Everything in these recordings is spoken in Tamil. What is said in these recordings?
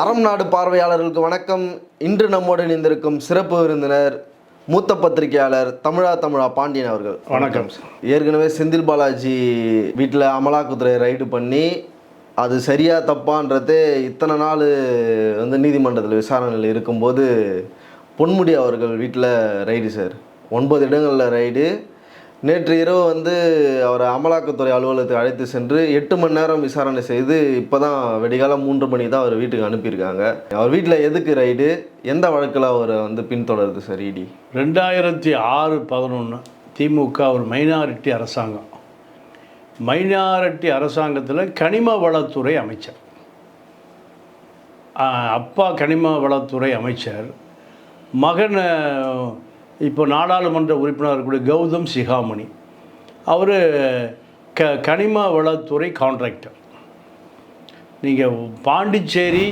அறம் நாடு பார்வையாளர்களுக்கு வணக்கம். இன்று நம்மோடு இணைந்திருக்கும் சிறப்பு விருந்தினர் மூத்த பத்திரிகையாளர் தமிழா தமிழா பாண்டியன் அவர்கள். வணக்கம். ஏற்கனவே செந்தில் பாலாஜி வீட்டில் அமலாக்கத்துறை ரைடு பண்ணி அது சரியா தப்பான்றது இத்தனை நாள் வந்து நீதிமன்றத்தில் விசாரணையில் இருக்கும்போது பொன்முடி அவர்கள் வீட்டில் ரைடு சார். ஒன்பது இடங்களில் ரைடு. நேற்று இரவு வந்து அவரை அமலாக்கத்துறை அலுவலகத்தை அழைத்து சென்று எட்டு மணி நேரம் விசாரணை செய்து இப்போ தான் வெடிகாலம் மூன்று மணி தான் அவர் வீட்டுக்கு அனுப்பியிருக்காங்க. அவர் வீட்டில் எதுக்கு ரைடு? எந்த வழக்கில் அவரை வந்து பின்தொடருது சார் இடி ரெண்டாயிரத்தி ஆறு பதினொன்று திமுக ஒரு மைனாரிட்டி அரசாங்கம். மைனாரிட்டி அரசாங்கத்தில் கனிம வளத்துறை அமைச்சர். அப்பா கனிம வளத்துறை அமைச்சர். மகன் இப்போ நாடாளுமன்ற உறுப்பினர் இருக்கக்கூடிய கௌதம் சிகாமணி. அவர் க கனிம வளத்துறை கான்ட்ராக்டர் நீங்கள் பாண்டிச்சேரி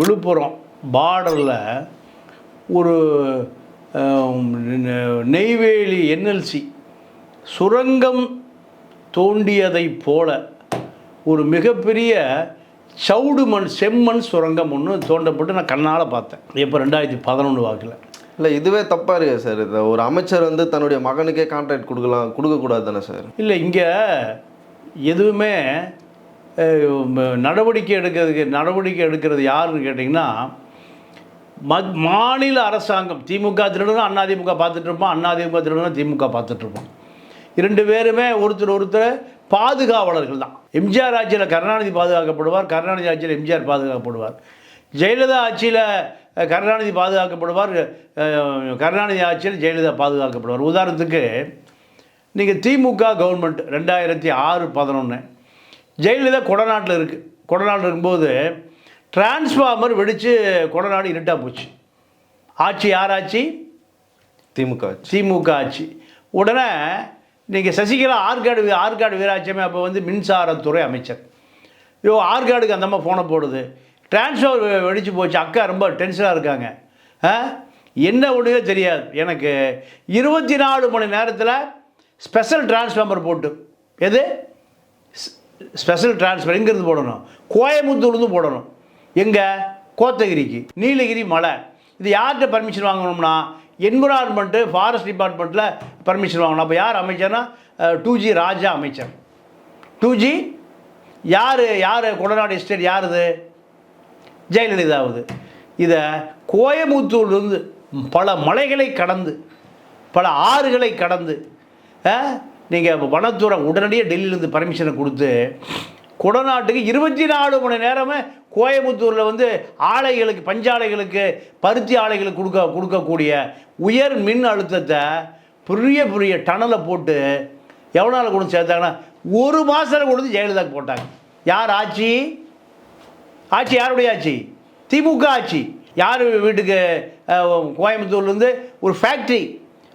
விழுப்புரம் பார்டரில் ஒரு நெய்வேலி என்எல்சி சுரங்கம் தோண்டியதைப் போல ஒரு மிகப்பெரிய சவுடு மண் செம்மண் சுரங்கம் ஒன்று தோண்டப்பட்டு நான் கண்ணால் பார்த்தேன். இப்போ ரெண்டாயிரத்தி பதினொன்று வாக்கில். இல்லை இதுவே தப்பாக இருக்கு சார். இது ஒரு அமைச்சர் வந்து தன்னுடைய மகனுக்கே கான்ட்ராக்ட் கொடுக்கலாம் கொடுக்கக்கூடாது தானே சார்? இல்லை இங்கே எதுவுமே நடவடிக்கை எடுக்கிறதுக்கு நடவடிக்கை எடுக்கிறது யாருன்னு கேட்டிங்கன்னா மத் மாநில அரசாங்கம் திமுக திருடனும் அண்ணா திமுக பார்த்துட்டு இருப்போம் அண்ணா திமுக திமுக பார்த்துட்டு இருப்போம் இரண்டு பேருமே ஒருத்தர் ஒருத்தர் பாதுகாவலர்கள் தான். எம்ஜிஆர் ஆட்சியில் கருணாநிதி பாதுகாக்கப்படுவார் கருணாநிதி ஆட்சியில் எம்ஜிஆர் பாதுகாக்கப்படுவார். ஜெயலலிதா ஆட்சியில் கருணாநிதி பாதுகாக்கப்படுவார். கருணாநிதி ஆட்சியில் ஜெயலலிதா பாதுகாக்கப்படுவார். உதாரணத்துக்கு நீங்கள் திமுக கவர்மெண்ட் ரெண்டாயிரத்தி ஆறு பதினொன்று ஜெயலலிதா கொடநாட்டில் இருக்குது கொடநாட்டில் இருக்கும்போது டிரான்ஸ்ஃபார்மர் வெடித்து கொடநாடு இருட்டாக போச்சு. ஆட்சி யார் ஆட்சி. திமுக. திமுக ஆட்சி. உடனே நீங்கள் சசிகலா ஆற்காடு ஆற்காடு வீராட்சியமே அப்போ வந்து மின்சாரத்துறை அமைச்சர். ஐயோ ஆற்காடுக்கு அந்த அம்மா ஃபோனை போடுது. டிரான்ஸ்ஃபர் வெடிச்சு போச்சு. அக்கா ரொம்ப டென்ஷனாக இருக்காங்க. ஆ? என்ன ஒன்றுமே தெரியாது. எனக்கு இருபத்தி நாலு மணி நேரத்தில் ஸ்பெஷல் டிரான்ஸ்ஃபார்மர் போட்டு. எது? ஸ்பெஷல் டிரான்ஸ்ஃபர் எங்கேருந்து போடணும்? கோயம்புத்தூர்லேருந்து போடணும். எங்கே? கோத்தகிரிக்கு. நீலகிரி மலை. இது யார்கிட்ட பர்மிஷன் வாங்கணும்னா என்விரான்மெண்ட்டு ஃபாரஸ்ட் டிபார்ட்மெண்ட்டில் பர்மிஷன் வாங்கணும். அப்போ யார் அமைச்சர்னா டூ ஜி ராஜா அமைச்சர். டூ ஜி யார் யார்? கொடநாடு எஸ்டேட் யார் இது ஜெயலலிதாவுது. இதை கோயம்புத்தூர்லேருந்து பல மலைகளை கடந்து பல ஆறுகளை கடந்து நீங்கள் வனத்துறை உடனடியாக டெல்லியிலேருந்து பர்மிஷனை கொடுத்து குடநாட்டுக்கு இருபத்தி நாலு மணி நேரமே கோயம்புத்தூரில் வந்து ஆலைகளுக்கு பஞ்சாலைகளுக்கு பருத்தி ஆலைகளுக்கு கொடுக்க கொடுக்கக்கூடிய உயர் மின் அழுத்தத்தை பெரிய பெரிய டனலை போட்டு எவ்வளோ நாள் கொண்டு சேர்த்தாங்கன்னா ஒரு மாதத்தில் கொடுத்து ஜெயலலிதாவுக்கு போட்டாங்க. யார் ஆட்சி? ஆட்சி யாருடைய ஆட்சி? திமுக ஆட்சி. யார் வீட்டுக்கு கோயம்புத்தூர்லேருந்து ஒரு ஃபேக்ட்ரி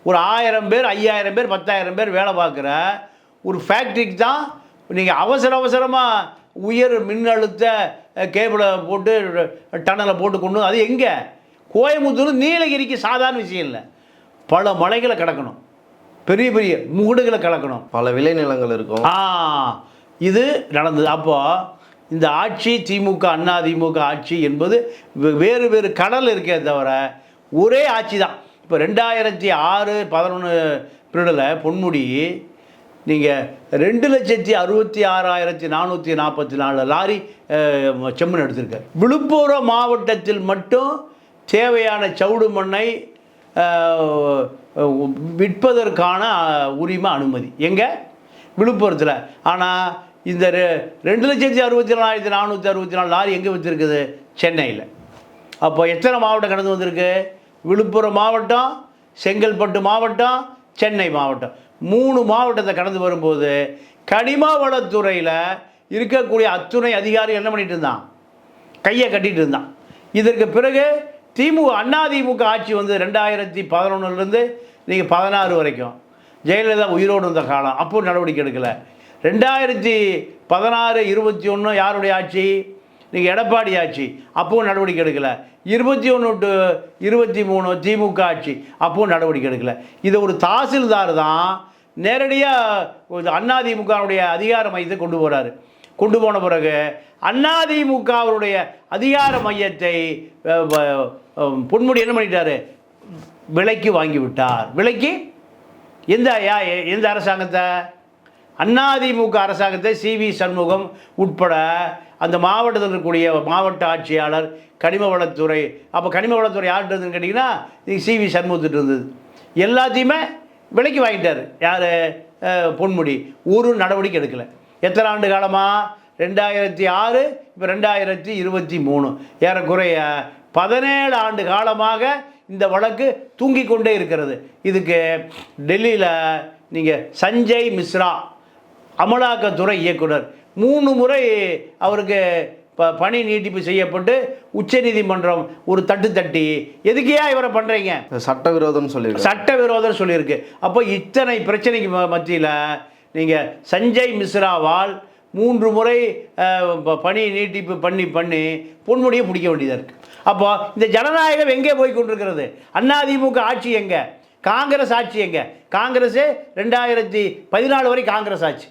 ஒரு ஆயிரம் பேர் ஐயாயிரம் பேர் பத்தாயிரம் பேர் வேலை பார்க்குற ஒரு ஃபேக்ட்ரிக்கு தான் நீங்கள் அவசர அவசரமாக உயர் மின்னழுத்த கேபிளை போட்டு டனலை போட்டு கொண்டு அது எங்கே? கோயம்புத்தூர் நீலகிரிக்கு சாதாரண விஷயம் இல்லை. பல மலைகளை கடக்கணும். பெரிய பெரிய முகடுகளை கலக்கணும் பல விளைநிலங்கள் இருக்கும். ஆ இது நடந்தது. அப்போ இந்த ஆட்சி திமுக அண்ணா திமுக ஆட்சி என்பது வே- வேறு வேறு கடல் இருக்கே தவிர ஒரே ஆட்சி தான். இப்போ ரெண்டாயிரத்தி ஆறு பதினொன்று பீரியடில் பொன்முடி நீங்கள் ரெண்டு லட்சத்தி அறுபத்தி ஆறாயிரத்தி நானூற்றி நாற்பத்தி நாலு லாரி அஹ், செம்மண் விழுப்புரம் மாவட்டத்தில் மட்டும் தேவையான சவுடு மண்ணை விற்பதற்கான உரிமை அனுமதி. எங்கே? விழுப்புரத்தில். ஆனால் இந்த ரெ- ரெண்டு லட்சத்தி அறுபத்தி நாலாயிரத்தி நானூற்றி அறுபத்தி நாலு லாரி எங்கே வச்சுருக்குது? சென்னையில். அப்போ எத்தனை மாவட்டம் கடந்து வந்திருக்கு? விழுப்புரம் மாவட்டம் செங்கல்பட்டு மாவட்டம் சென்னை மாவட்டம். மூணு மாவட்டத்தை கடந்து வரும்போது கனிம வளத்துறையில் இருக்கக்கூடிய அத்துணை அதிகாரி என்ன பண்ணிட்டு இருந்தான்? கையை கட்டிட்டு இருந்தான். இதற்கு பிறகு திமுக அண்ணா திமுக ஆட்சி வந்து ரெண்டாயிரத்தி பதினொன்றுலேருந்து நீங்கள் பதினாறு வரைக்கும். ஜெயலலிதா உயிரோடு இருந்த காலம். அப்போ நடவடிக்கை எடுக்கலை. ரெண்டாயிரத்தி பதினாறு இருபத்தி ஒன்று யாருடைய ஆட்சி? இன்றைக்கி எடப்பாடி ஆட்சி. அப்பவும் நடவடிக்கை எடுக்கலை. இருபத்தி ஒன்று டு இருபத்தி மூணு திமுக ஆட்சி. அப்பவும் நடவடிக்கை எடுக்கலை. இதை ஒரு தாசில்தார் தான் நேரடியாக அண்ணாதிமுகவுடைய அதிகார மையத்தை கொண்டு போகிறாரு கொண்டு போன பிறகு அதிமுகவுடைய அதிகார மையத்தை பொன்முடி என்ன பண்ணிட்டாரு? விலைக்கு வாங்கி விட்டார். விலைக்கு? எந்த யா எ- எந்த அரசாங்கத்தை? அதிமுக அரசாங்கத்தை சி வி சண்முகம் உட்பட அந்த மாவட்டத்தில் இருக்கக்கூடிய மாவட்ட ஆட்சியாளர் கனிம வளத்துறை அப்போ கனிம வளத்துறை யார்கிட்ட இருந்ததுன்னு கேட்டிங்கன்னா சி வி சண்முகத்திட்ட இருந்தது. எல்லாத்தையுமே விலைக்கு வாங்கிட்டார். யார்? பொன்முடி. ஒரு நடவடிக்கை எடுக்கலை. எத்தனை ஆண்டு காலமாக ரெண்டாயிரத்தி ஆறு இப்போ ரெண்டாயிரத்தி இருபத்தி மூணு. ஏறக்குறைய பதினேழு ஆண்டு காலமாக இந்த வழக்கு தூங்கிக் கொண்டே இருக்கிறது. இதுக்கு டெல்லியில் நீங்கள் சஞ்சய் மிஸ்ரா அமலாக்கத்துறை இயக்குனர். மூணு முறை அவருக்கு ப பணி நீட்டிப்பு செய்யப்பட்டு உச்சநீதிமன்றம் ஒரு தட்டு தட்டி. எதுக்கையா இவரை பண்ணுறீங்க சட்டவிரோதம்னு சொல்லியிருக்காங்க சட்டவிரோதம் சொல்லியிருக்கு. அப்போ இத்தனை பிரச்சனைக்கு மத்தியில் நீங்கள் சஞ்சய் மிஸ்ராவால் மூன்று முறை பணி நீட்டிப்பு பண்ணி பண்ணி பொன்முடியை பிடிக்க வேண்டியதாக இருக்குது அப்போ இந்த ஜனநாயகம் எங்கே போய் கொண்டிருக்கிறது? அதிமுக ஆட்சி எங்கே? காங்கிரஸ் ஆட்சி எங்கே? காங்கிரஸு ரெண்டாயிரத்தி பதினாலு வரை காங்கிரஸ் ஆட்சி.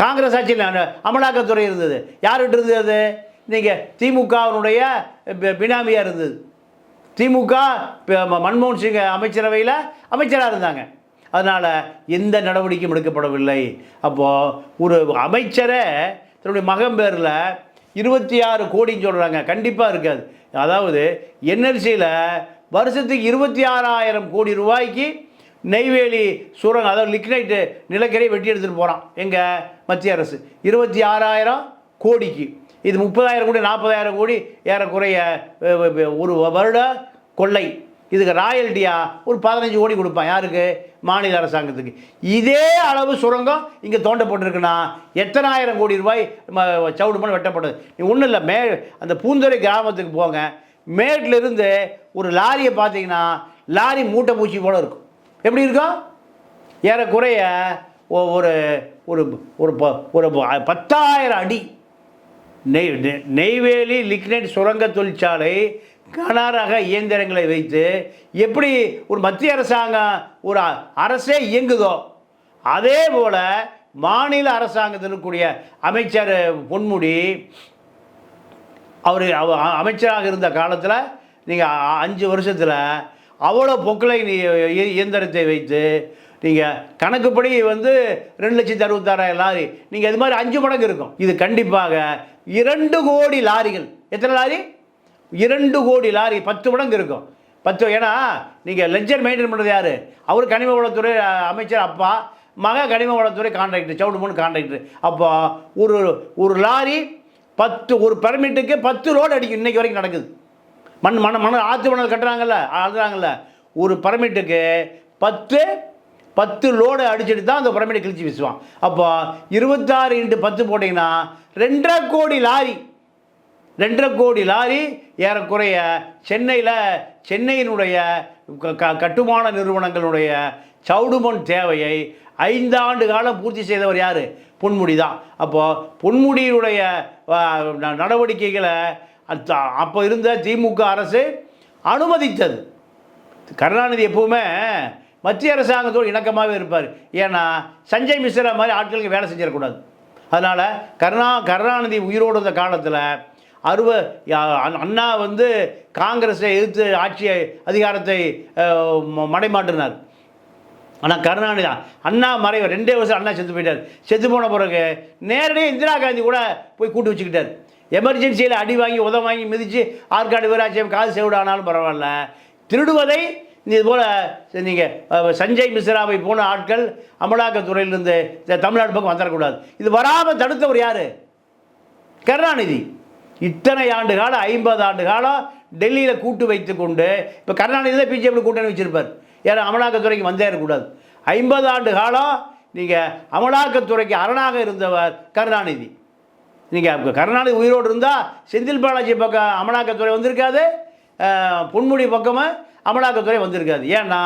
காங்கிரஸ் ஆட்சியில் அமலாக்கத்துறை இருந்தது. யார்கிட்ட இருந்தது நீங்கள் திமுகவினுடைய பினாமியாக இருந்தது. திமுக மன்மோகன் சிங் அமைச்சரவையில் அமைச்சராக இருந்தாங்க. அதனால் எந்த நடவடிக்கையும் எடுக்கப்படவில்லை. அப்போது ஒரு அமைச்சரை தன்னுடைய மகன் பேரில் இருபத்தி ஆறு கோடின்னு சொல்கிறாங்க கண்டிப்பாக இருக்காது. அதாவது என்எல்சியில் வருஷத்துக்கு இருபத்தி ஆறாயிரம் கோடி ரூபாய்க்கு நெய்வேலி சுரங்கம் அதாவது லிக்னைட்டு நிலக்கரியை வெட்டி எடுத்துகிட்டு போகிறான் எங்கள் மத்திய அரசு. இருபத்தி ஆறாயிரம் கோடிக்கு. இது முப்பதாயிரம் கோடி நாற்பதாயிரம் கோடி ஏறக்குறைய ஒரு வருட கொள்ளை. இதுக்கு ராயல்ட்டியாக ஒரு பதினஞ்சு கோடி கொடுப்பான். யாருக்கு? மாநில அரசாங்கத்துக்கு. இதே அளவு சுரங்கம் இங்கே தோண்டப்பட்டிருக்குன்னா எத்தனாயிரம் கோடி ரூபாய் ம- சவுடு மண் வெட்டப்பட்டது. நீ ஒன்றும் இல்லை மே அந்த பூந்துறை கிராமத்துக்கு போங்க. மேட்ல இருந்து ஒரு லாரியை பார்த்தீங்கன்னா லாரி மூட்டை பூச்சி போல இருக்கும். எப்படி இருக்கும் ஏறக்குறைய ஒ- ஒரு ஒரு ஒரு ப- ஒரு ப- பத்தாயிரம் அடி. நெய் நெய்வேலி லிக்னைட் சுரங்க தொழிற்சாலை கனரக இயந்திரங்களை வைத்து எப்படி ஒரு மத்திய அரசாங்கம் ஒரு அரசே இயங்குதோ அதே போல் மாநில அரசாங்கத்தில் இருக்கக்கூடிய அமைச்சர் பொன்முடி அவர் அவ- அமைச்சராக இருந்த காலத்தில் நீங்கள் அஞ்சு வருஷத்தில் அவ்வளோ பொக்களை நீ இயந்திரத்தை வைத்து நீங்கள் கணக்குப்படி வந்து ரெண்டு லட்சத்தி அறுபத்தாறாயிரம் லாரி நீங்கள் இது மாதிரி அஞ்சு மடங்கு இருக்கும். இது கண்டிப்பாக இரண்டு கோடி லாரிகள். எத்தனை லாரி? இரண்டு கோடி லாரி பத்து மடங்கு இருக்கும். பத்து ஏன்னா நீங்கள் லெஜர் மெயின்டைன் பண்ணுறது யார்? அவர் கனிம வளத்துறை அமைச்சர் அப்பா மக கனிம வளத்துறை கான்ட்ராக்டர் மூணு கான்ட்ராக்டர் அப்போ ஒரு ஒரு லாரி பத்து ஒரு பெர்மிட்டுக்கு பத்து லோடு அடிக்கும். இன்றைக்கி வரைக்கும் நடக்குது. மண் மண் மணல் ஆற்று மணல் கட்டுறாங்கல்ல ஆடுறாங்கல்ல ஒரு பரமிட்டுக்கு பத்து பத்து லோடு அடிச்சுட்டு தான் அந்த பர்மிட்டை கிழிச்சு வீசுவான். அப்போ இருபத்தாறு இன்ட்டு பத்து போட்டிங்கன்னா ரெண்டரை கோடி லாரி ரெண்டரை கோடி லாரி ஏறக்குறைய சென்னையில் சென்னையினுடைய க- கட்டுமான நிறுவனங்களுடைய சவுடுமண் தேவையை ஐந்தாண்டு காலம் பூர்த்தி செய்தவர் யார்? பொன்முடி தான். அப்போது பொன்முடியினுடைய ந- நடவடிக்கைகளை அப்போ இருந்த திமுக அரசு அனுமதித்தது. கருணாநிதி எப்பவுமே மத்திய அரசாங்கத்தோடு இணக்கமாகவே இருப்பார். ஏன்னா சஞ்சய் மிஸ்ரா மாதிரி ஆட்களுக்கு வேலை செஞ்சிடக்கூடாது. அதனால் கருணா கருணாநிதி உயிரோடு இருந்த காலத்தில் அறுவ அண்ணா- வந்து காங்கிரஸை எதிர்த்து ஆட்சி அதிகாரத்தை மடைமாட்டினார் ஆனால் கருணாநிதி அண்ணா மறைவர் ரெண்டே வருஷம் அண்ணா செத்து போயிட்டார். செத்து போன பிறகு நேரடியாக இந்திரா காந்தி கூட போய் கூட்டு வச்சுக்கிட்டார். எமர்ஜென்சியில் அடி வாங்கி உதவ வாங்கி மிதித்து ஆற்காடு வீராட்சியம் காது செவிடு பரவாயில்ல. திருடுவதை இது போல் நீங்கள் சஞ்சய் மிஸ்ராவை போன ஆட்கள் அமலாக்கத்துறையிலிருந்து இந்த தமிழ்நாடு பக்கம் வந்துடக்கூடாது இது வராமல் தடுத்தவர் யார்? கருணாநிதி. இத்தனை ஆண்டு காலம் ஐம்பது ஆண்டு காலம் டெல்லியில் கூட்டு வைத்து கொண்டு இப்போ கருணாநிதி தான் பிஜேபி கூட்டணி வச்சிருப்பார். ஏன்னா அமலாக்கத்துறைக்கு வந்தே இருக்கக்கூடாது. ஐம்பது ஆண்டு காலம் நீங்கள் அமலாக்கத்துறைக்கு அரணாக இருந்தவர் கருணாநிதி. நீங்கள் கருணாநிதி உயிரோடு இருந்தால் செந்தில் பாலாஜி பக்கம் அமலாக்கத்துறை வந்திருக்காது. பொன்முடி பக்கமாக அமலாக்கத்துறை வந்திருக்காது. ஏன்னா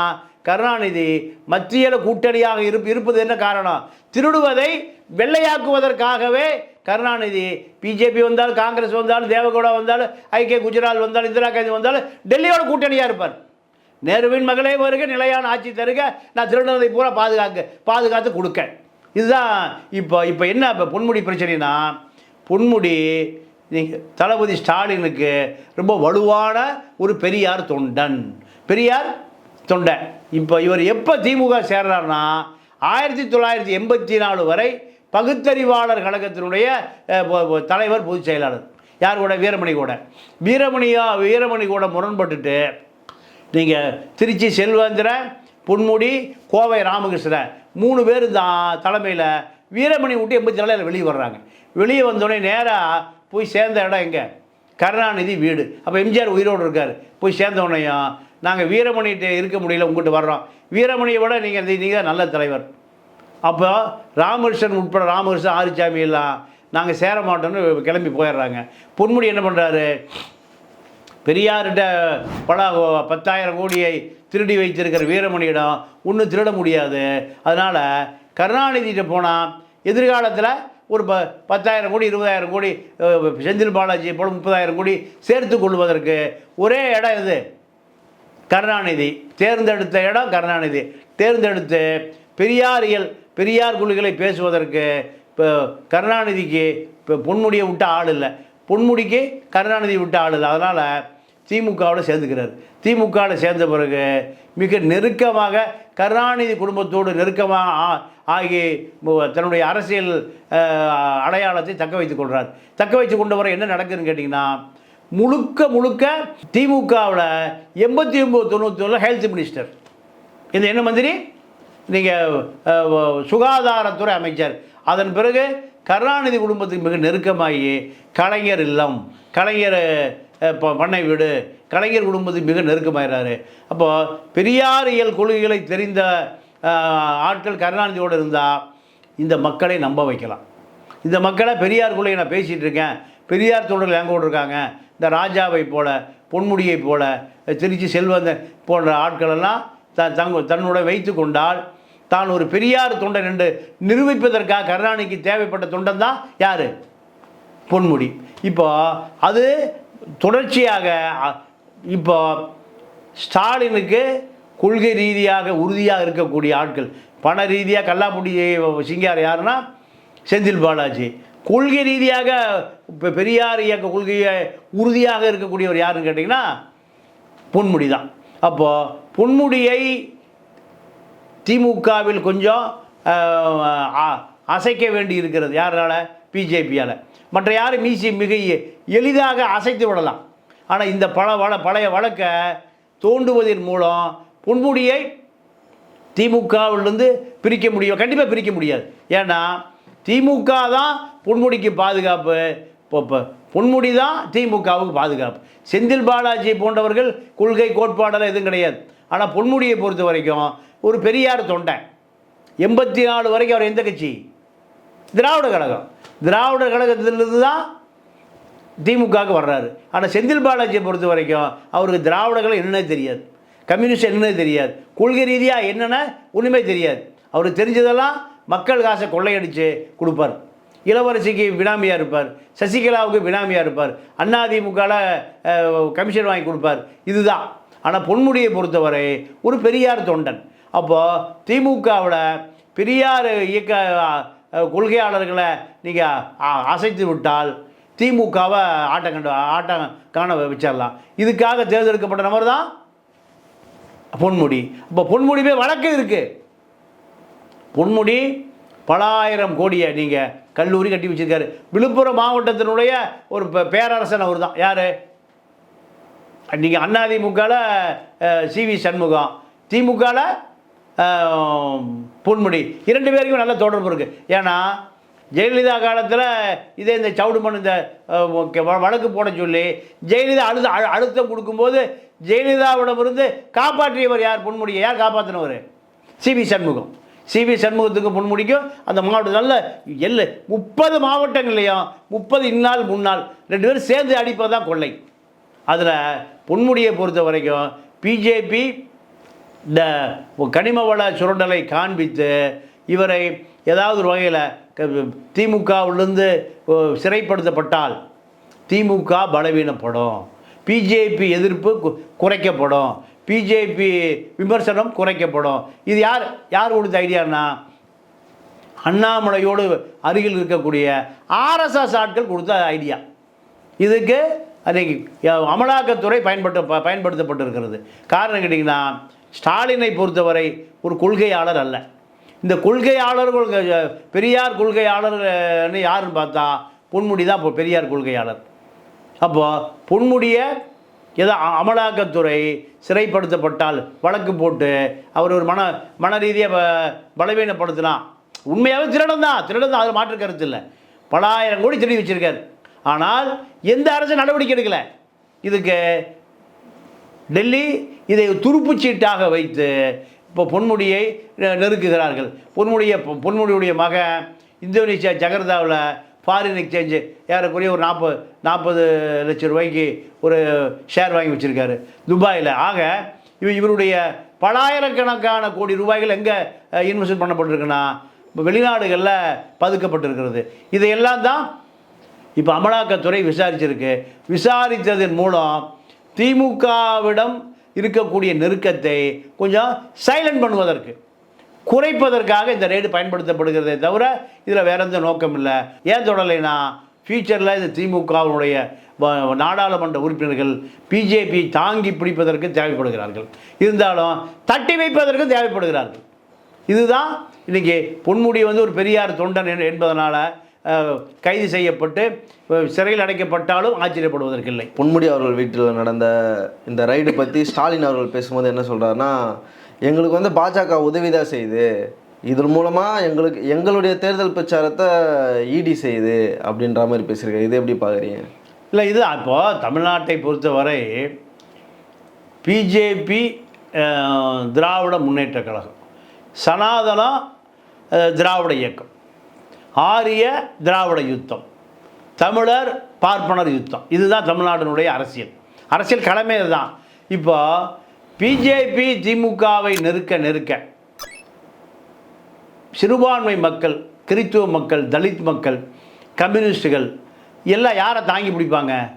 கருணாநிதி மத்தியில் கூட்டணியாக இருப் இருப்பது என்ன காரணம்? திருடுவதை வெள்ளையாக்குவதற்காகவே கருணாநிதி பிஜேபி வந்தாலும் காங்கிரஸ் வந்தாலும் தேவகவுடா வந்தாலும் ஐக்கிய குஜராத் வந்தாலும் இந்திரா காந்தி வந்தாலும் டெல்லியோட கூட்டணியாக இருப்பார். நேருவின் மகளே வருக நிலையான ஆட்சி தருக நான் திருடுனதை பூரா பாதுகாக்க பாதுகாத்து கொடுக்க. இதுதான் இப்போ இப்போ என்ன இப்போ பொன்முடி பிரச்சனைனா பொன்முடி நீங்கள் தளபதி ஸ்டாலினுக்கு ரொம்ப வலுவான ஒரு பெரியார் தொண்டன். பெரியார் தொண்டன். இப்போ இவர் எப்போ திமுக சேர்றாருன்னா ஆயிரத்தி தொள்ளாயிரத்தி எண்பத்தி நாலு வரை பகுத்தறிவாளர் கழகத்தினுடைய தலைவர் பொதுச் செயலாளர். யார் கூட? வீரமணி கூட. வீரமணியா வீரமணி கூட முரண்பட்டுட்டு நீங்கள் திருச்சி செல்வேந்திரன் பொன்முடி கோவை ராமகிருஷ்ணன் மூணு பேர் தான் தலைமையில் வீரமணி விட்டு எண்பத்தி நாலில் வெளியே வர்றாங்க. வெளியே வந்தோடனே நேராக போய் சேர்ந்த இடம் எங்கே? கருணாநிதி வீடு. அப்போ எம்ஜிஆர் உயிரோடு இருக்கார். போய் சேர்ந்தோடனையும் நாங்கள் வீரமணிகிட்ட இருக்க முடியல உங்ககிட்ட வர்றோம். வீரமணியை விட நீங்கள் நீங்கள் நல்ல தலைவர். அப்போ ராமகிருஷ்ணன் உட்பட ராமகிருஷ்ணன் ஆரிச்சாமி எல்லாம் நாங்கள் சேர மாட்டோம்னு கிளம்பி போயிடுறாங்க. பொன்முடி என்ன பண்ணுறாரு பெரியார்கிட்ட பல பத்தாயிரம் கோடியை திருடி வைத்திருக்கிற வீரமணியிடம் ஒன்றும் திருட முடியாது. அதனால் கருணாநிதிகிட்ட போனால் எதிர்காலத்தில் ஒரு ப பத்தாயிரம் கோடி இருபதாயிரம் கோடி செந்தில் பாலாஜி போல முப்பதாயிரம் கோடி சேர்த்து கொள்வதற்கு ஒரே இடம் இது கருணாநிதி. தேர்ந்தெடுத்த இடம் கருணாநிதி. தேர்ந்தெடுத்து பெரியாரியல் பெரியார் குழுக்களை பேசுவதற்கு இப்போ கருணாநிதிக்கு இப்போ பொன்முடியை விட்ட ஆள் இல்லை. பொன்முடிக்கு கருணாநிதி விட்ட ஆள் இல்லை. அதனால் திமுகவில் சேர்ந்துக்கிறார். திமுகவில் சேர்ந்த பிறகு மிக நெருக்கமாக கருணாநிதி குடும்பத்தோடு நெருக்கமாக ஆ- ஆகி தன்னுடைய அரசியல் அடையாளத்தை தக்க வைத்துக் கொள்கிறார் தக்க வைத்து கொண்டு வர என்ன நடக்குதுன்னு கேட்டிங்கன்னா முழுக்க முழுக்க திமுகவில் எண்பத்தி ஒம்பது தொண்ணூற்றி ஹெல்த் மினிஸ்டர் இந்த என்ன மந்திரி? நீங்கள் சுகாதாரத்துறை அமைச்சர். அதன் பிறகு கருணாநிதி குடும்பத்துக்கு மிக நெருக்கமாகி கலைஞர் இல்லம். கலைஞர் இப்போ பண்ணை வீடு கலைஞர் குடும்பத்துக்கு மிக நெருக்கமாகிறாரு பெரியார் பெரியாரியல் கொள்கைகளை தெரிந்த ஆட்கள் கருணாநிதியோடு இருந்தால் இந்த மக்களை நம்ப வைக்கலாம். இந்த மக்களை பெரியார் கொள்கையை நான் பேசிகிட்டு இருக்கேன். பெரியார் தொண்டர்கள் எங்க இருக்காங்க. இந்த ராஜாவை போல பொன்முடியை போல திருச்சி செல்வந்தன் போன்ற ஆட்களெல்லாம் த தங்க தன்னுடன் வைத்து கொண்டால் தான் ஒரு பெரியார் தொண்டன் என்று நிரூபிப்பதற்காக கருணாநிதிக்கு தேவைப்பட்ட தொண்டன் தான் யார்? பொன்முடி. இப்போ அது தொடர்ச்சியாக இப்போ ஸ்டாலினுக்கு கொள்கை ரீதியாக உறுதியாக இருக்கக்கூடிய ஆட்கள். பண ரீதியாக கல்லாப்புடி சிங்கார் யாருன்னா செந்தில் பாலாஜி. கொள்கை ரீதியாக இப்போ பெரியார் இயக்க கொள்கையை உறுதியாக இருக்கக்கூடியவர் யாருன்னு கேட்டிங்கன்னா பொன்முடி தான். அப்போது பொன்முடியை திமுகவில் கொஞ்சம் அசைக்க வேண்டி இருக்கிறது யாரால பிஜேபியால் மற்ற யாரும் மீசி மிக எளிதாக அசைத்து விடலாம். ஆனால் இந்த பல வள பழைய வழக்கை தோண்டுவதன் மூலம் பொன்முடியை திமுகவிலிருந்து பிரிக்க முடியும் கண்டிப்பாக பிரிக்க முடியாது. ஏன்னா திமுக தான் பொன்முடிக்கு பாதுகாப்பு இப்போ பொன்முடி தான் திமுகவுக்கு பாதுகாப்பு. செந்தில் பாலாஜி போன்றவர்கள் கொள்கை கோட்பாடெல்லாம் எதுவும் கிடையாது. ஆனால் பொன்முடியை பொறுத்த வரைக்கும் ஒரு பெரியார் தொண்டை. எண்பத்தி நாலு வரைக்கும் அவர் எந்த கட்சி? திராவிட கழகம். திராவிட கழகத்திலிருந்து தான் திமுகவுக்கு வர்றாரு. ஆனால் செந்தில் பாலாஜியை பொறுத்த வரைக்கும் அவருக்கு திராவிடர்கள் என்னென்னே தெரியாது. கம்யூனிஸ்ட் என்னன்னே தெரியாது. கொள்கை ரீதியாக என்னென்ன ஒன்றுமே தெரியாது. அவருக்கு தெரிஞ்சதெல்லாம் மக்கள் காசை கொள்ளையடித்து கொடுப்பார். இளவரசிக்கு வினாமியாக இருப்பார். சசிகலாவுக்கு வினாமியாக இருப்பார். அதிமுகவில் கமிஷன் வாங்கி கொடுப்பார். இதுதான். ஆனால் பொன்முடியை பொறுத்தவரை ஒரு பெரியார் தொண்டன். அப்போது திமுகவில் பெரியார் இயக்க கொள்கையாளர்களை நீங்கள் அசைத்து விட்டால் திமுகவை ஆட்டம் கண்டு ஆட்டம் காண வச்சிடலாம். இதுக்காக தேர்ந்தெடுக்கப்பட்ட நபர் தான் பொன்முடி. இப்போ பொன்முடிவே வழக்கு இருக்குது பொன்முடி பல ஆயிரம் கோடியை நீங்கள் கல்லூரி கட்டி வச்சிருக்காரு. விழுப்புரம் மாவட்டத்தினுடைய ஒரு பேரரசன் அவர் தான். யார்? நீங்கள் அதிமுகவில் சிவி சண்முகம். திமுகவில் பொன்முடி இரண்டு பேருக்கும் நல்ல தொடர்பு இருக்குது ஏன்னா ஜெயலலிதா காலத்தில் இதே இந்த சவுடுமன் இந்த ஓகே, வழக்கு போட சொல்லி ஜெயலலிதா அழுத அழு- அழுத்தம் கொடுக்கும்போது ஜெயலலிதாவிடமிருந்து காப்பாற்றியவர் யார்? பொன்முடியை யார் காப்பாற்றினவர் C V Shanmugam. C V சண்முகத்துக்கும் பொன்முடிக்கும் அந்த மாவட்டத்தில் நல்ல எல்லை முப்பது மாவட்டங்கள்லையும் முப்பது இந்நாள் முன்னாள் ரெண்டு பேரும் சேர்ந்து அடிப்பது தான் கொள்ளை. அதில் பொன்முடியை பொறுத்த வரைக்கும் பிஜேபி இந்த கனிம வள சுரண்டலை காண்பித்து இவரை ஏதாவது ஒரு வகையில் திமுகவிலிருந்து சிறைப்படுத்தப்பட்டால் திமுக பலவீனப்படும். பிஜேபி எதிர்ப்பு குறைக்கப்படும். பிஜேபி விமர்சனம் குறைக்கப்படும். இது யார் யார் கொடுத்த ஐடியான்னா அண்ணாமலையோடு அருகில் இருக்கக்கூடிய ஆர்எஸ்எஸ் ஆட்கள் கொடுத்த ஐடியா. இதுக்கு அன்றைக்கி அமலாக்கத்துறை பயன்படுத்த ப- பயன்படுத்தப்பட்டிருக்கிறது. காரணம் கேட்டிங்கன்னா ஸ்டாலினை பொறுத்தவரை ஒரு கொள்கையாளர் அல்ல. இந்த கொள்கையாளர்கள் பெரியார் கொள்கையாளர்னு யாருன்னு பார்த்தா பொன்முடி தான் இப்போ பெரியார் கொள்கையாளர். அப்போது பொன்முடியை ஏதோ அமலாக்கத்துறை சிறைப்படுத்தப்பட்டால் வழக்கு போட்டு அவர் ஒரு மன மன ரீதியாக பலவீனப்படுத்தலாம். உண்மையாகவே திருடன் தான் திருடன் தான் அதில் மாற்று கருத்து இல்லை. பல ஆயிரம் கோடி திருடி வச்சுருக்கார். ஆனால் எந்த அரசு நடவடிக்கை எடுக்கலை. இதுக்கு டெல்லி இதை துருப்புச்சீட்டாக வைத்து இப்போ பொன்முடியை நெ- நெருக்குகிறார்கள். பொன்முடிய பொ- பொன்முடியுடைய மகன் இந்தோனேஷியா ஜகர்தாவில் ஃபாரின் எக்ஸ்சேஞ்சு ஏறக்குறைய ஒரு நாற்பது நாற்பது லட்சம் ரூபாய்க்கு ஒரு ஷேர் வாங்கி வச்சுருக்காரு. துபாயில். ஆக இவ இவருடைய பலாயிரக்கணக்கான கோடி ரூபாய்கள் எங்கே இன்வெஸ்ட் பண்ணப்பட்டிருக்குன்னா இப்போ வெளிநாடுகளில் பதுக்கப்பட்டிருக்கிறது. இதையெல்லாம் தான் இப்போ அமலாக்கத்துறை விசாரிச்சிருக்கு. விசாரித்ததன் மூலம் திமுகவிடம் இருக்கக்கூடிய நெருக்கத்தை கொஞ்சம் சைலண்ட் பண்ணுவதற்கு குறைப்பதற்காக இந்த ரேடு பயன்படுத்தப்படுகிறதே தவிர இதில் வேற எந்த நோக்கம் இல்லை. ஏன் தொடலைனா ஃபியூச்சரில் இந்த திமுகவினுடைய நாடாளுமன்ற உறுப்பினர்கள் பிஜேபி தாங்கி பிடிப்பதற்கு தேவைப்படுகிறார்கள். இருந்தாலும் தட்டி வைப்பதற்கு தேவைப்படுகிறார்கள். இதுதான் இன்றைக்கி பொன்முடி வந்து ஒரு பெரியார் தொண்டன் என்பதனால் கைது செய்யப்பட்டு சிறையில் அடைக்கப்பட்டாலும் ஆச்சரியப்படுவதற்கில்லை. பொன்முடி அவர்கள் வீட்டில் நடந்த இந்த ரைடு பற்றி ஸ்டாலின் அவர்கள் பேசும்போது என்ன சொல்கிறாருன்னா எங்களுக்கு வந்து பாஜக உதவி தான் செய்யுது. இதன் மூலமாக எங்களுக்கு எங்களுடைய தேர்தல் பிரச்சாரத்தை ஈடி செய்யுது அப்படின்ற மாதிரி பேசியிருக்காரு. இது எப்படி பார்க்குறீங்க? இல்லை இது அப்போது தமிழ்நாட்டை பொறுத்தவரை பிஜேபி திராவிட முன்னேற்றக் கழகம். சனாதன அஹ், திராவிட இயக்கம். ஆரிய திராவிட யுத்தம். தமிழர் பார்ப்பனர் யுத்தம். இதுதான் தமிழ்நாட்டினுடைய அரசியல். அரசியல் கடமை இதுதான் இப்போ பிஜேபி திமுகவை நெருக்க நெருக்க சிறுபான்மை மக்கள் கிறித்துவ மக்கள் தலித் மக்கள் கம்யூனிஸ்டுகள் எல்லாம் யாரை தாங்கி பிடிப்பாங்க?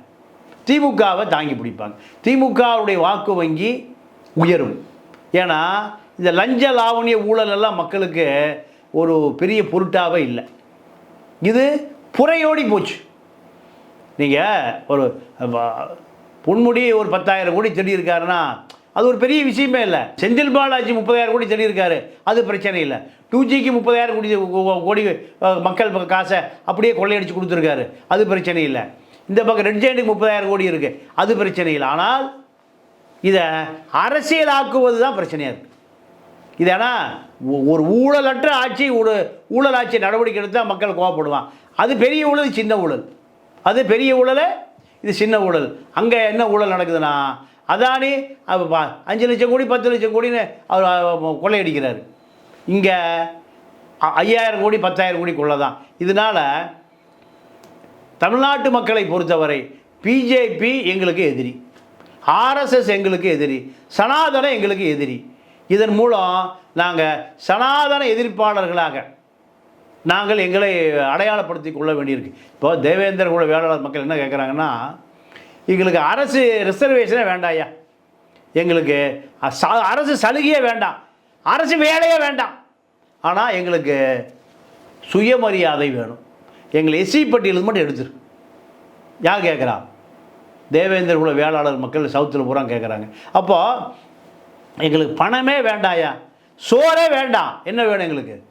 திமுகவை தாங்கி பிடிப்பாங்க. திமுகவுடைய வாக்கு வங்கி உயரும். ஏன்னா இந்த லஞ்ச லாவணிய ஊழல் எல்லாம் மக்களுக்கு ஒரு பெரிய பொருட்டாகவே இல்லை. இது புறையோடி போச்சு. நீங்கள் ஒரு பொன்முடி ஒரு பத்தாயிரம் கோடி சொல்லியிருக்காருன்னா அது ஒரு பெரிய விஷயமே இல்லை. செந்தில் பாலாஜி முப்பதாயிரம் கோடி சொல்லியிருக்காரு அது பிரச்சனை இல்லை. டூ ஜிக்கு முப்பதாயிரம் கோடி கோடி மக்கள் காசை அப்படியே கொள்ளையடிச்சு கொடுத்துருக்காரு அது பிரச்சனை இல்லை. இந்த பக்கம் ரெட் ஜெயிண்ட்டுக்கு முப்பதாயிரம் கோடி இருக்குது அது பிரச்சனை இல்லை. ஆனால் இதை அரசியலாக்குவது தான் பிரச்சனையாக இருக்குது இது ஏன்னா ஒரு ஊழலற்ற ஆட்சி ஒரு ஊழல் ஆட்சி நடவடிக்கை எடுத்தால் மக்கள் கோவப்படுவான். அது பெரிய ஊழல் சின்ன ஊழல். அது பெரிய ஊழல் இது சின்ன ஊழல். அங்கே என்ன ஊழல் நடக்குதுன்னா அதானி அஞ்சு லட்சம் கோடி பத்து லட்சம் கோடின்னு அவர் கொள்ளையடிக்கிறார். இங்கே ஐயாயிரம் கோடி பத்தாயிரம் கோடி கொள்ள தான் இதனால் தமிழ்நாட்டு மக்களை பொறுத்தவரை பிஜேபி எங்களுக்கு எதிரி. ஆர்எஸ்எஸ் எங்களுக்கு எதிரி. சனாதனம் எங்களுக்கு எதிரி. இதன் மூலம் நாங்கள் சனாதன எதிர்ப்பாளர்களாக நாங்கள் எங்களை அடையாளப்படுத்தி கொள்ள வேண்டியிருக்கு. இப்போ தேவேந்திர குல வேளாளர் மக்கள் என்ன கேட்குறாங்கன்னா எங்களுக்கு அரசு ரிசர்வேஷனே வேண்டாயா எங்களுக்கு அரசு சலுகையே வேண்டாம். அரசு வேலையே வேண்டாம். ஆனால் எங்களுக்கு சுயமரியாதை வேணும். எங்களை எஸ்சி பட்டியலுக்கு மட்டும் எடுத்துரு. யார் கேட்குறா தேவேந்திர குல வேளாளர் மக்கள் சவுத்தில் பூரா கேட்குறாங்க அப்போது எங்களுக்கு பணமே வேண்டாயா? சோறே வேண்டாம். என்ன வேணும் எங்களுக்கு?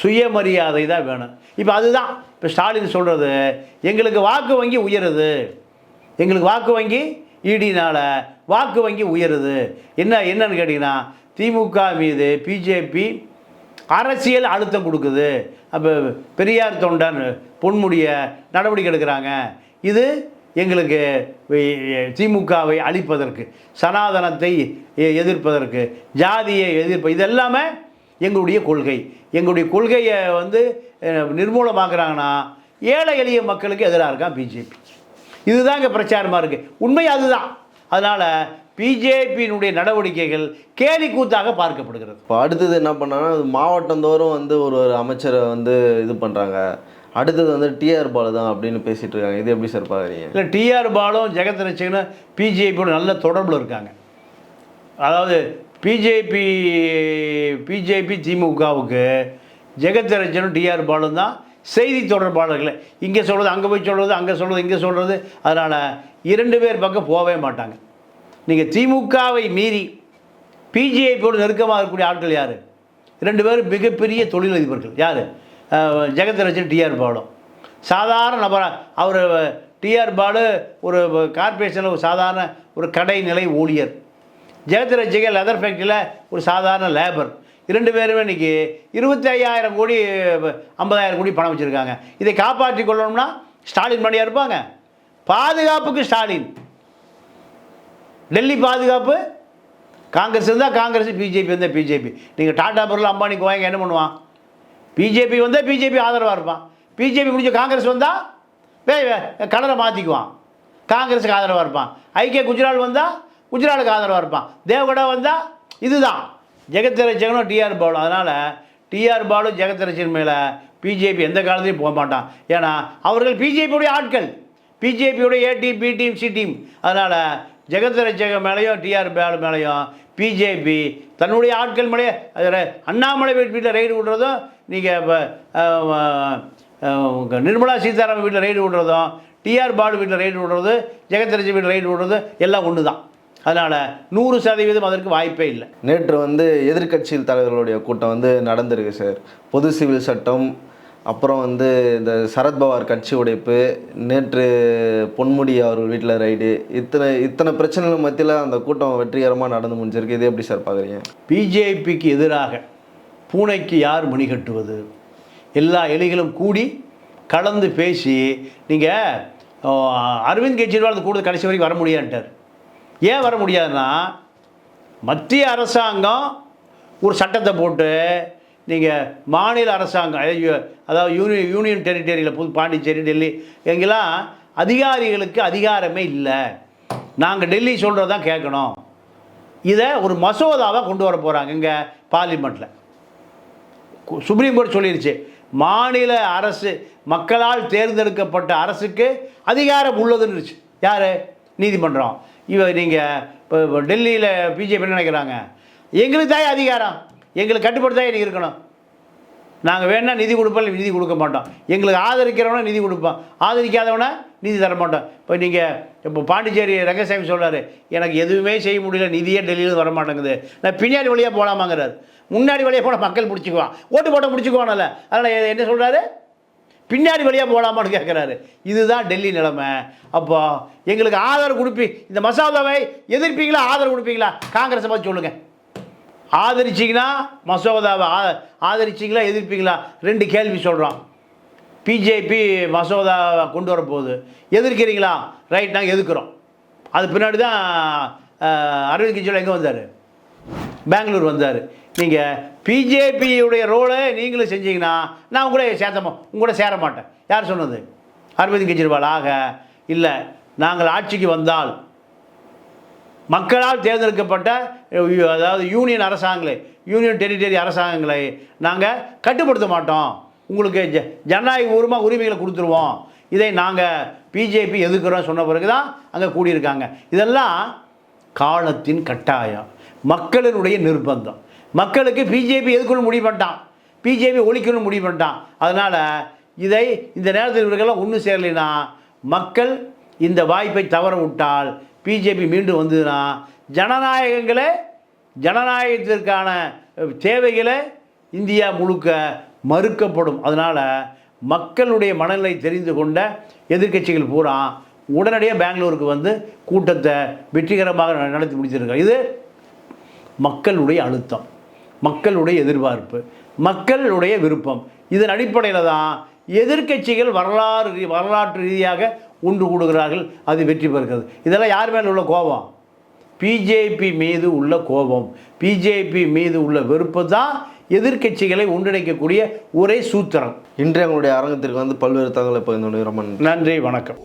சுயமரியாதை தான் வேணும். இப்போ அதுதான். இப்போ ஸ்டாலின் சொல்கிறது எங்களுக்கு வாக்கு வங்கி உயருது. எங்களுக்கு வாக்கு வங்கி ஈடினால் வாக்கு வங்கி உயருது. என்ன என்னன்னு கேட்டிங்கன்னா திமுக மீது பிஜேபி அரசியல் அழுத்தம் கொடுக்குது. அப்போ பெரியார் தொண்டன் பொன்முடிய நடவடிக்கை எடுக்கிறாங்க. இது எங்களுக்கு திமுகவை அழிப்பதற்கு சனாதனத்தை எதிர்ப்பதற்கு ஜாதியை எதிர்ப்ப இதெல்லாமே எங்களுடைய கொள்கை. எங்களுடைய கொள்கையை வந்து நிர்மூலமாக்குறாங்கன்னா ஏழை எளிய மக்களுக்கு எதிராக இருக்கான் பிஜேபி. இதுதான் இங்கே பிரச்சாரமாக இருக்குது உண்மை அதுதான். அதனால் பிஜேபியினுடைய நடவடிக்கைகள் கேலி கூத்தாக பார்க்கப்படுகிறது. இப்போ அடுத்தது என்ன பண்ணாங்கன்னா மாவட்டந்தோறும் வந்து ஒரு ஒரு அமைச்சரை வந்து இது பண்ணுறாங்க அடுத்தது வந்து டிஆர் பாலு தான் அப்படின்னு பேசிட்டு இருக்காங்க இது எப்படி சார் பார்க்குறீங்க இல்லை டிஆர் பாலும் ஜெகத் ரட்சகனும் பிஜேபியோட நல்ல தொடர்பில் இருக்காங்க. அதாவது பிஜேபி பிஜேபி திமுகவுக்கு ஜெகத்ரட்சனும் டிஆர் பாலும் தான் செய்தி தொடர்பாளர்கள். இங்கே சொல்கிறது அங்கே போய் சொல்கிறது அங்கே சொல்கிறது இங்கே சொல்கிறது அதனால் இரண்டு பேர் பக்கம் போகவே மாட்டாங்க. நீங்கள் திமுகவை மீறி பிஜேபியோடு நெருக்கமாக இருக்கக்கூடிய ஆட்கள் யார்? ரெண்டு பேரும் மிகப்பெரிய தொழிலதிபர்கள். யார்? ஜெகத்ரட்சன் டிஆர் பாலும் சாதாரண நபராக அவர் டிஆர் பாலு ஒரு கார்பரேஷனில் ஒரு சாதாரண ஒரு கடைநிலை ஊழியர். ஜெகத்ரட்சிகை லெதர் ஃபேக்ட்ரியில் ஒரு சாதாரண லேபர் இரண்டு பேருமே இன்னைக்கு இருபத்தி ஐயாயிரம் கோடி ஐம்பதாயிரம் கோடி பணம் வச்சுருக்காங்க. இதை காப்பாற்றி கொள்ளணும்னா ஸ்டாலின் பண்ணியாக இருப்பாங்க. பாதுகாப்புக்கு ஸ்டாலின். டெல்லி பாதுகாப்பு காங்கிரஸ் இருந்தால் காங்கிரஸ் பிஜேபி வந்தால் பிஜேபி. நீங்கள் டாடா பொருள் அம்பானிக்கு வாங்க என்ன பண்ணுவான்? பிஜேபி வந்தால் பிஜேபி ஆதரவாக இருப்பான். பிஜேபி முடிஞ்ச காங்கிரஸ் வந்தால் வே கலரை மாற்றிக்குவான் காங்கிரஸுக்கு ஆதரவாக இருப்பான். ஐக்கிய குஜரால் வந்தால் குஜராலுக்கு ஆதரவாக இருப்பான். தேவகடா வந்தால் இதுதான். ஜெகத்ரட்சகனும் டிஆர் பாலு. அதனால் டிஆர் பாலு ஜெகத்ரட்சன் மேலே பிஜேபி எந்த காலத்துலையும் போக மாட்டான். ஏன்னா அவர்கள் பிஜேபியுடைய ஆட்கள். பிஜேபியுடைய A team B team C team அதனால் ஜெகத்ரட்சக மேலேயும் டிஆர் பாலு மேலேயும் பிஜேபி தன்னுடைய ஆட்கள் மேலேயே அதில் அண்ணாமலை வீட்டில் ரைடு விடுறதும் நீங்கள் இப்போ நிர்மலா சீதாராமன் வீட்டில் ரைடு விடுறதும் டிஆர் பாலு வீட்டில் ரைடு விடுறது ஜெகத்ரட்சி வீட்டில் ரைடு விடுறது எல்லாம் ஒன்று தான் அதனால் நூறு சதவீதம் அதற்கு வாய்ப்பே இல்லை. நேற்று வந்து எதிர்க்கட்சியில் தலைவர்களுடைய கூட்டம் வந்து நடந்திருக்கு சார். பொது சிவில் சட்டம் அப்புறம் வந்து இந்த சரத்பவார் கட்சி உடைப்பு நேற்று பொன்முடி அவர்கள் வீட்டில் ரைடு இத்தனை இத்தனை பிரச்சனைகள் மத்தியில் அந்த கூட்டம் வெற்றிகரமாக நடந்து முடிஞ்சிருக்கு. இது எப்படி சார் பார்க்குறீங்க பிஜேபிக்கு எதிராக பூனைக்கு யார் மணி கட்டுவது? எல்லா எலிகளும் கூடி கலந்து பேசி நீங்கள் அரவிந்த் கெஜ்ரிவால் கூட கடைசி வரைக்கும் வர முடியான்ட்டார் ஏன் வர முடியாதுன்னா மத்திய அரசாங்கம் ஒரு சட்டத்தை போட்டு நீங்கள் மாநில அரசாங்கம் அதாவது யூனியன் யூனியன் டெரிட்டரியில் புது பாண்டிச்சேரி டெல்லி எங்கெல்லாம் அதிகாரிகளுக்கு அதிகாரமே இல்லை. நாங்கள் டெல்லி சொல்கிறது தான் கேட்கணும். இதை ஒரு மசோதாவாக கொண்டு வர போகிறாங்க இங்கே பார்லிமெண்ட்டில் சுப்ரீம் கோர்ட் சொல்லிருச்சு மாநில அரசு மக்களால் தேர்ந்தெடுக்கப்பட்ட அரசுக்கு அதிகாரம் உள்ளதுன்னு யார்? நீதிமன்றம். இவ நீங்கள் இப்போ டெல்லியில் பிஜேபி என்ன நினைக்கிறாங்க? எங்களுக்கு தான் அதிகாரம். எங்களுக்கு கட்டுப்படுத்தா தான் இருக்கணும். நாங்கள் வேணால் நிதி கொடுப்போம் நிதி கொடுக்க மாட்டோம். எங்களுக்கு ஆதரிக்கிறவனா நிதி கொடுப்போம். ஆதரிக்காதவன நிதி தர மாட்டோம். இப்போ நீங்கள் இப்போ பாண்டிச்சேரி ரங்கசாமி சொல்கிறாரு எனக்கு எதுவுமே செய்ய முடியல நிதியே டெல்லியில் வர மாட்டேங்குது. நான் பின்னாடி வழியாக போகலாமாங்கிறார் முன்னாடி வழியாக போனால் மக்கள் பிடிச்சிக்குவான். ஓட்டு போட்ட பிடிச்சிக்குவானல்ல. அதனால் என்ன சொல்கிறாரு பின்னாடி வழியாக போகலாமான்னு கேட்குறாரு இதுதான் டெல்லி நிலைமை. அப்போ எங்களுக்கு ஆதரவு கொடுப்பி இந்த மசோதாவை எதிர்ப்பீங்களா ஆதரவு கொடுப்பீங்களா? காங்கிரஸை பார்த்து சொல்லுங்கள் ஆதரிச்சிங்கன்னா மசோதாவை ஆ ஆதரிச்சிங்களா எதிர்ப்பீங்களா? ரெண்டு கேள்வி சொல்கிறோம் பிஜேபி மசோதாவை கொண்டு வரப்போகுது. எதிர்க்கிறீங்களா? ரைட் நாங்கள் எதிர்க்கிறோம். அது பின்னாடி தான் அரவிந்த் கெஜ்ரிவால் எங்கே வந்தார்? பெங்களூர் வந்தார். நீங்கள் பிஜேபியுடைய ரோலை நீங்களும் செஞ்சீங்கன்னா நான் உங்களே சேர்த்தமா உங்களோட சேர மாட்டேன். யார் சொன்னது? அரவிந்த் கெஜ்ரிவால். ஆக இல்லை நாங்கள் ஆட்சிக்கு வந்தால் மக்களால் தேர்ந்தெடுக்கப்பட்ட அதாவது யூனியன் அரசாங்கங்களை யூனியன் டெரிட்டரி அரசாங்கங்களை நாங்கள் கட்டுப்படுத்த மாட்டோம். உங்களுக்கு ஜ ஜனநாயக உரிமை உரிமைகளை கொடுத்துருவோம். இதை நாங்கள் பிஜேபி எதிர்க்கிறோம் சொன்ன பிறகு தான் அங்கே கூடியிருக்காங்க. இதெல்லாம் காலத்தின் கட்டாயம். மக்களினுடைய நிர்பந்தம். மக்களுக்கு பிஜேபி எதுக்கணும் முடிவு பண்ணிட்டான். பிஜேபி ஒழிக்கணும் முடிவு பண்ணிட்டான். அதனால் இதை இந்த நேரத்தில் இவர்களெல்லாம் ஒன்றும் சேரலைன்னா மக்கள் இந்த வாய்ப்பை தவற விட்டால் பிஜேபி மீண்டும் வந்ததுன்னா ஜனநாயகங்களே ஜனநாயகத்திற்கான தேவைகளை இந்தியா முழுக்க மறுக்கப்படும். அதனால் மக்களுடைய மனநிலை தெரிந்து கொண்ட எதிர்க்கட்சிகள் பூரா உடனடியாக பெங்களூருக்கு வந்து கூட்டத்தை வெற்றிகரமாக நடத்தி முடிச்சிருக்காங்க இது மக்களுடைய அழுத்தம் மக்களுடைய எதிர்பார்ப்பு மக்களுடைய விருப்பம். இதன் அடிப்படையில் தான் எதிர்க்கட்சிகள் வரலாறு வரலாற்று ரீதியாக ஒன்று கூடுகிறார்கள் அது வெற்றி பெறுகிறது. இதெல்லாம் யார் மேலே உள்ள கோபம்? பிஜேபி மீது உள்ள கோபம். பிஜேபி மீது உள்ள வெறுப்பு தான் எதிர்க்கட்சிகளை ஒன்றிணைக்கக்கூடிய ஒரே சூத்திரம். இன்றைய உங்களுடைய அரங்கத்திற்கு வந்து பல்வேறு தகவலை பகிர்ந்து ரொம்ப. நன்றி வணக்கம்.